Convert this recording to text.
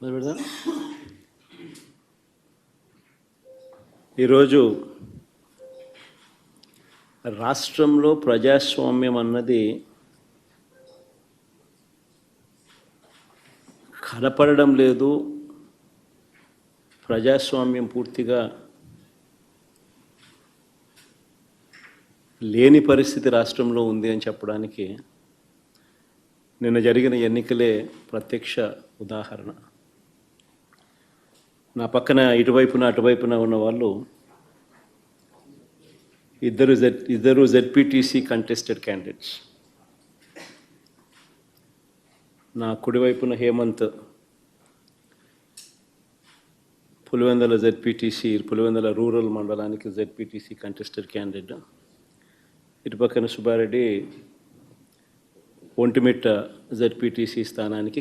మొదలు పెడదాం. ఈరోజు రాష్ట్రంలో ప్రజాస్వామ్యం అన్నది కనపడడం లేదు ప్రజాస్వామ్యం పూర్తిగా లేని పరిస్థితి రాష్ట్రంలో ఉంది అని చెప్పడానికి నిన్న జరిగిన ఎన్నికలే ప్రత్యక్ష ఉదాహరణ. నా పక్కన ఇటువైపున అటువైపున ఉన్న వాళ్ళు ఇద్దరు జెడ్ ఇద్దరు జెడ్పీటీసీ కంటెస్టెడ్ క్యాండిడేట్స్ నా కుడివైపున హేమంత్ పులివెందల జెడ్పీటీసీ పులివెందల రూరల్ మండలానికి జెడ్పీటీసీ కంటెస్టెడ్ క్యాండిడేట్ ఇటు పక్కన సుబ్బారెడ్డి ఒంటిమిట్ట జెడ్పీటీసీ స్థానానికి